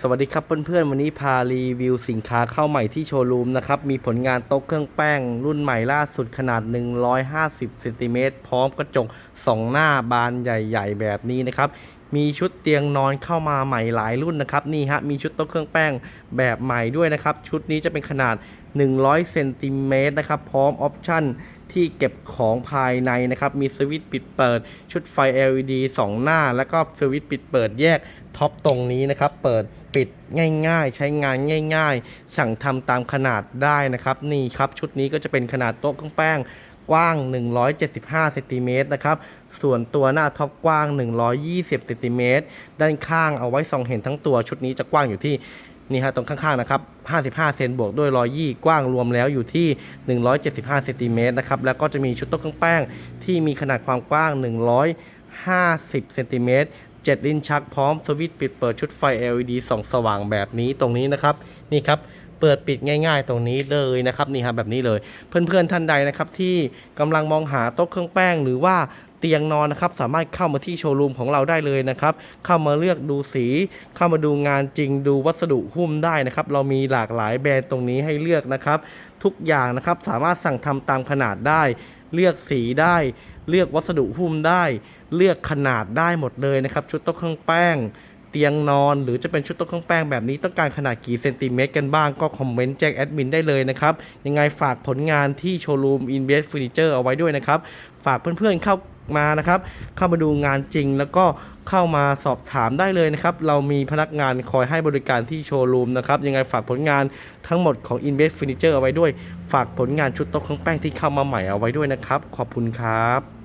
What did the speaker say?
สวัสดีครับเพื่อนๆ วันนี้พารีวิวสินค้าเข้าใหม่ที่โชว์รูมนะครับ มีผลงานโต๊ะเครื่องแป้ง รุ่นใหม่ล่าสุดขนาด 150เซนติเมตรพร้อมกระจก 2 หน้าบานใหญ่ ๆ แบบนี้นะครับ มีชุดเตียงนอนเข้ามาใหม่หลายรุ่นนะครับนี่ฮะมีชุดโต๊ะเครื่องแป้งแบบใหม่ด้วยนะครับ ชุดนี้จะเป็นขนาด 100เซนติเมตรนะครับพร้อมออปชั่นที่เก็บของภายในนะครับ มีสวิตช์ปิดเปิด ชุดไฟ LED 2 หน้า แล้วก็สวิตช์ปิดเปิดแยกท็อปตรงนี้นะครับ เปิดปิดง่ายๆ ใช้งานง่าย ๆ สั่งทำตามขนาดได้นะครับ นี่ครับ ชุดนี้ก็จะเป็นขนาดโต๊ะเครื่องแป้ง กว้าง 175เซนติเมตรนะครับ ส่วนตัวหน้าท็อปกว้าง 120เซนติเมตร ด้านข้างเอาไว้ส่องเห็นทั้งตัวชุดนี้จะกว้างอยู่ที่นี่ฮะตรงข้างๆนะครับ 55 เซนบวกด้วย 120กว้างรวมแล้วอยู่ที่ 175เซนติเมตรนะครับ แล้วก็จะมีชุดโต๊ะเครื่องแป้งที่มีขนาดความกว้าง 150เซนติเมตร7ลิ้นชักพร้อมสวิตช์ปิดเปิดชุดไฟ LED ส่องสว่างแบบนี้ตรงนี้นะครับ นี่ครับ เปิดปิดง่าย ๆ ตรงนี้เลยนะครับนี่ครับแบบนี้เลย เพื่อนๆท่านใดนะครับที่กำลังมองหาโต๊ะเครื่องแป้งหรือว่าเตียงนอนนะครับสามารถเข้ามาที่โชว์รูมของเราได้เลยนะครับ เข้ามาเลือกดูสี เข้ามาดูงานจริงดูวัสดุหุ้มได้นะครับ เรามีหลากหลายแบรนด์ตรงนี้ให้เลือกนะครับ ทุกอย่างนะครับสามารถสั่งทำตามขนาดได้ เลือกสีได้ เลือกวัสดุหุ้มได้ เลือกขนาดได้หมดเลยนะครับ ชุดโต๊ะเครื่องแป้ง ตียงนอน หรือจะเป็นชุดโต๊ะเครื่องแป้งแบบนี้ต้องการขนาดกี่เซนติเมตรกันบ้างก็คอมเมนต์แจ้งแอดมินได้เลยนะครับ ยังไงฝากผลงานที่โชว์รูม i n v e s t Furniture เอาไว้ด้วยนะครับ ฝากเพื่อนๆเข้ามานะครับ เข้ามาดูงานจริงแล้วก็เข้ามาสอบถามได้เลยนะครับ เรามีพนักงานคอยให้บริการที่โชว์รูมนะครับ ยังไงฝากผลงานทั้งหมดของ i n v e s t Furniture เอาไว้ด้วย ฝากผลงานชุดโต๊ะเครื่องแป้งที่เข้ามาใหม่เอาไว้ด้วยนะครับ ขอบคุณครับ